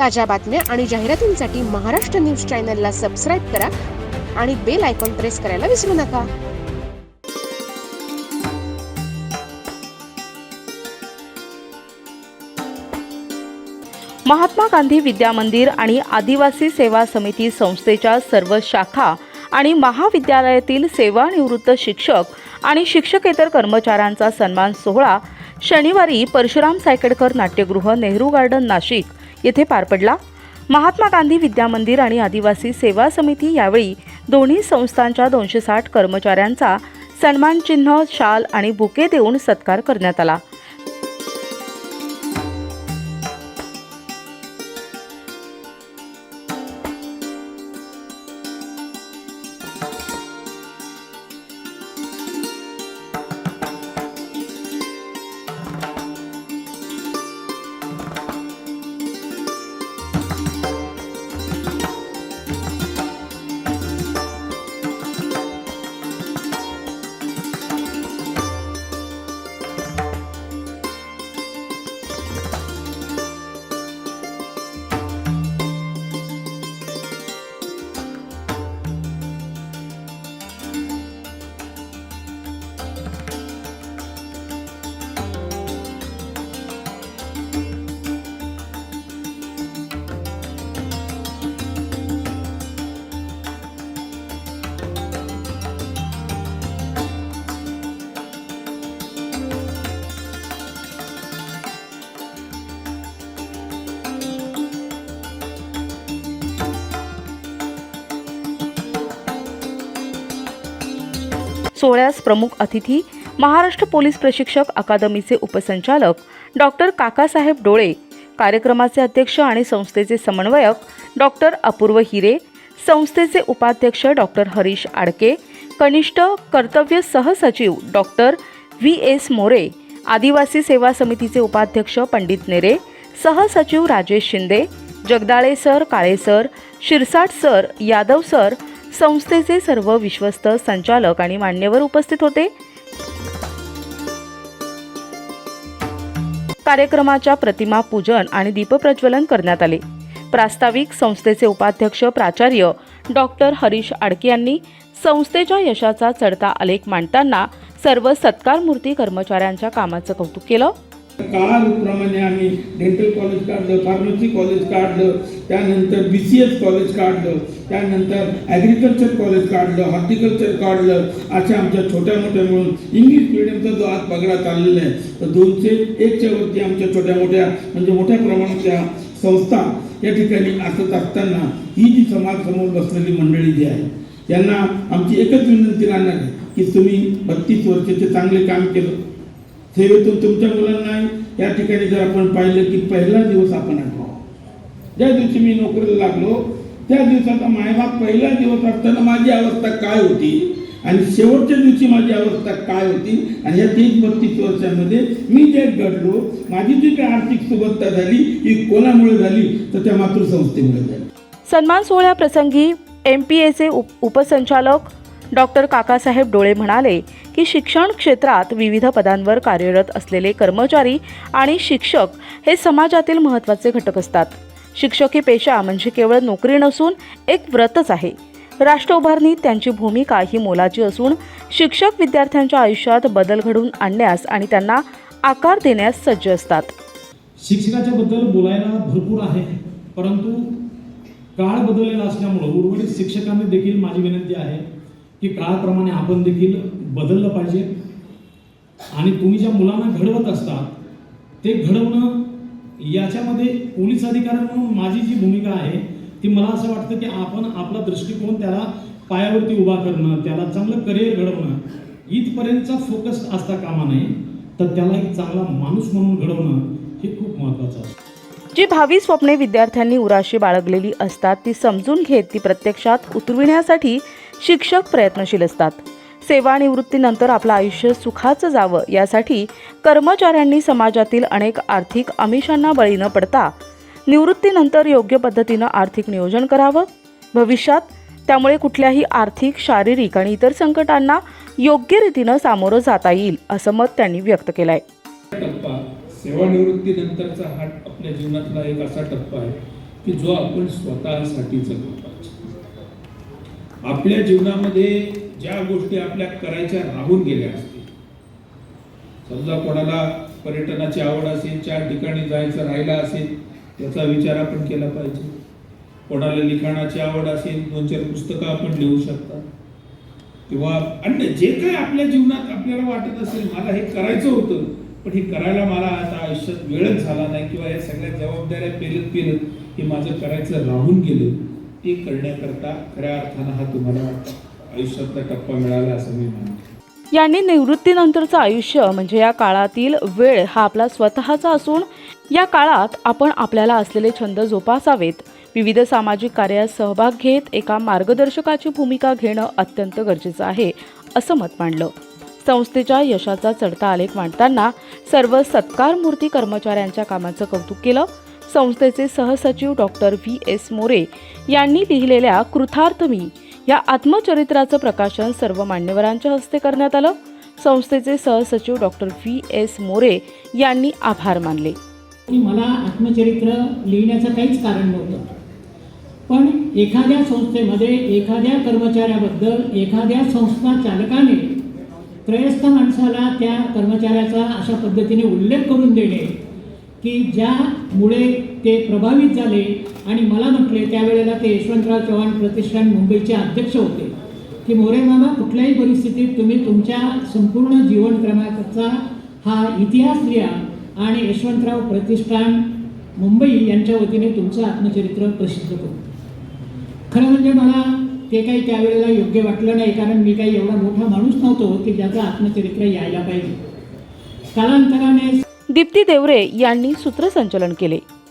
ताज्या बातम्या आणि जाहिरातींसाठी महाराष्ट्र न्यूज चॅनलला सबस्क्राईब करा आणि बेल आयकॉन प्रेस करायला विसरू नका. महात्मा गांधी विद्या मंदिर आणि आदिवासी सेवा समिती संस्थेच्या सर्व शाखा आणि महाविद्यालयातील सेवानिवृत्त शिक्षक आणि शिक्षकेतर कर्मचाऱ्यांचा सन्मान सोहळा शनिवारी परशुराम सायकडकर नाट्यगृह नेहरू गार्डन नाशिक येथे पार पडला. महात्मा गांधी विद्या मंदिर आणि आदिवासी सेवा समिती यावेळी दोन्ही संस्थांच्या दोनशे साठ कर्मचाऱ्यांचा सन्मानचिन्ह शाल आणि बुके देऊन सत्कार करण्यात आला. सोहळ्यास प्रमुख अतिथी महाराष्ट्र पोलीस प्रशिक्षक अकादमीचे उपसंचालक डॉक्टर काकासाहेब डोळे कार्यक्रमाचे अध्यक्ष आणि संस्थेचे समन्वयक डॉक्टर अपूर्व हिरे संस्थेचे उपाध्यक्ष डॉक्टर हरीश आडके कनिष्ठ कर्तव्य सहसचिव डॉक्टर व्ही एस मोरे आदिवासी सेवा समितीचे उपाध्यक्ष पंडित नेरे सहसचिव Rajesh Shinde Jagdale sir Kale sir Shirsat sir Yadav sir संस्थेचे सर्व विश्वस्त संचालक आणि मान्यवर उपस्थित होते. कार्यक्रमाच्या प्रतिमा पूजन आणि दीपप्रज्वलन करण्यात आले. प्रास्ताविक संस्थेचे उपाध्यक्ष प्राचार्य डॉक्टर हरीश आडके यांनी संस्थेच्या यशाचा चढता आलेख मांडताना सर्व सत्कारमूर्ती कर्मचाऱ्यांच्या कामाचं कौतुक केलं. काळाप्रमाणे आम्ही डेंटल कॉलेज काढलं फार्मसी कॉलेज काढलं त्यानंतर बी सी एस कॉलेज काढलं त्यानंतर ॲग्रिकल्चर कॉलेज काढलं हॉर्टिकल्चर काढलं अशा आमच्या छोट्या मोठ्या मिळून इंग्लिश मिडियमचा जो आज पगडा चाललेला आहे तर दोनशे एकच्या वरती आमच्या छोट्या मोठ्या म्हणजे मोठ्या प्रमाणातल्या संस्था या ठिकाणी असत असताना ही जी समाजसमोर बसलेली मंडळी जी आहे त्यांना आमची एकच विनंती राहणार आहे की तुम्ही बत्तीस वर्षाचे चांगले काम केलं. सेवेतून तुमच्या मुलांना या ठिकाणी जर आपण पाहिलं की पहिला दिवस आपण आठवा. ज्या दिवशी मी नोकरीला लागलो त्या दिवसाचा मायबाप पहिला दिवस असताना माझी अवस्था काय होती? आणि शेवटच्या दिवशी माझी अवस्था काय होती? आणि या तीस बत्तीस वर्षामध्ये मी जे घडलो माझी जी काही आर्थिक सुबत्ता झाली ही कोणामुळे झाली? तर त्या मातृसंस्थेमुळे झाली. सन्मान सोहळ्याप्रसंगी एम पी एचे उप उपसंचालक डॉक्टर काकासाहेब डोळे म्हणाले की शिक्षण क्षेत्रात विविध पदांवर कार्यरत असलेले कर्मचारी आणि शिक्षक हे समाजातील महत्त्वाचे घटक असतात. शिक्षकी पेशा म्हणजे केवळ नोकरी नसून एक व्रतच आहे. राष्ट्र उभारणीत त्यांची भूमिका ही मोलाची असून शिक्षक विद्यार्थ्यांच्या आयुष्यात बदल घडवून आणण्यास आणि त्यांना आकार देण्यास सज्ज असतात. शिक्षणाच्या बद्दल बोलायला भरपूर आहे परंतु काळ बदललेला असल्यामुळं उर्वरित शिक्षकांनी देखील माझी विनंती आहे. की काळाप्रमाणे आपण देखील बदललं पाहिजे. आणि तुम्ही ज्या मुलांना घडवत असता ते घडवणं याच्यामध्ये पोलीस अधिकारी म्हणून माझी जी भूमिका आहे ती मला असं वाटतं की आपण आपला दृष्टिकोन त्याला पायावरती उभा करणं त्याला चांगलं करिअर घडवणं इथपर्यंतचा फोकस असता कामा नये तर त्याला एक चांगला माणूस म्हणून घडवणं हे खूप महत्त्वाचं असतं. जी भावी स्वप्ने विद्यार्थ्यांनी उराशी बाळगलेली असतात ती समजून घेत ती प्रत्यक्षात उतरविण्यासाठी शिक्षक प्रयत्नशील असतात. सेवानिवृत्तीनंतर आपलं आयुष्य सुखाचं जावं यासाठी कर्मचाऱ्यांनी समाजातील अनेक आर्थिक आमिषांना बळी न पडता निवृत्तीनंतर योग्य पद्धतीनं आर्थिक नियोजन करावं. भविष्यात त्यामुळे कुठल्याही आर्थिक शारीरिक आणि इतर संकटांना योग्य रीतीनं सामोरं जाता येईल असं मत त्यांनी व्यक्त केलं आहे टप्पा. सेवानिवृत्तीनंतरचा हा आपल्या जीवनातला एक असा टप्पा आहे की जो आपण स्वतःसाठी जगलो पाहिजे आपल्या जीवनामध्ये ज्या गोष्टी आपल्या करायच्या राहून गेल्या असतील. समजा कोणाला पर्यटनाची आवड असेल चार ठिकाणी जायचं राहिला असेल त्याचा विचार आपण केला पाहिजे. कोणाला लिखाणाची आवड असेल दोन चार पुस्तकं आपण लिहू शकता. किंवा अन्य जे काही आपल्या जीवनात आपल्याला वाटत असेल मला हे करायचं होतं पण हे करायला मला आता आयुष्यात वेळच झाला नाही किंवा या सगळ्या जबाबदाऱ्या पेलत पेलत हे माझं करायचं राहून गेलं. ती करण्याकरता खऱ्या अर्थानं हा तुम्हाला आयुष्यातला टप्पा मिळाला असं मी मानतो यांनी निवृत्तीनंतरचं आयुष्य म्हणजे या काळातील वेळ हा आपला स्वतःचा असून या काळात आपण आपल्याला असलेले छंद जोपासावेत. विविध सामाजिक कार्यात सहभाग घेत एका मार्गदर्शकाची भूमिका घेणं अत्यंत गरजेचं आहे असं मत मांडलं. संस्थेच्या यशाचा चढता आलेख मांडताना सर्व सत्कारमूर्ती कर्मचाऱ्यांच्या कामाचं कौतुक केलं. संस्थेचे सहसचिव डॉक्टर व्ही एस मोरे यांनी लिहिलेल्या कृथार्थ मी या आत्मचरित्राचं प्रकाशन सर्व मान्यवरांच्या हस्ते करण्यात आलं. संस्थेचे सहसचिव डॉक्टर व्ही एस मोरे यांनी आभार मानले. मला आत्मचरित्र लिहिण्याचं काहीच कारण नव्हतं. पण एखाद्या संस्थेमध्ये एखाद्या कर्मचाऱ्याबद्दल एखाद्या संस्था चालकाने त्रयस्थ माणसाला त्या कर्मचाऱ्याचा अशा पद्धतीने उल्लेख करून देणे की ज्या मुळे ते प्रभावित झाले आणि मला म्हटले त्यावेळेला ते यशवंतराव चव्हाण प्रतिष्ठान मुंबईचे अध्यक्ष होते. की मोरे मामा कुठल्याही परिस्थितीत तुम्ही तुमच्या संपूर्ण जीवनक्रमाचा हा इतिहास लिहा आणि यशवंतराव प्रतिष्ठान मुंबई यांच्या वतीने तुमचं आत्मचरित्र प्रसिद्ध करू. खरं म्हणजे मला ते काही त्यावेळेला योग्य वाटलं नाही कारण मी काही एवढा मोठा माणूस नव्हतो की ज्याचं आत्मचरित्र यायला पाहिजे. कालांतराने दीप्ती देवरे यांनी सूत्रसंचलन केले.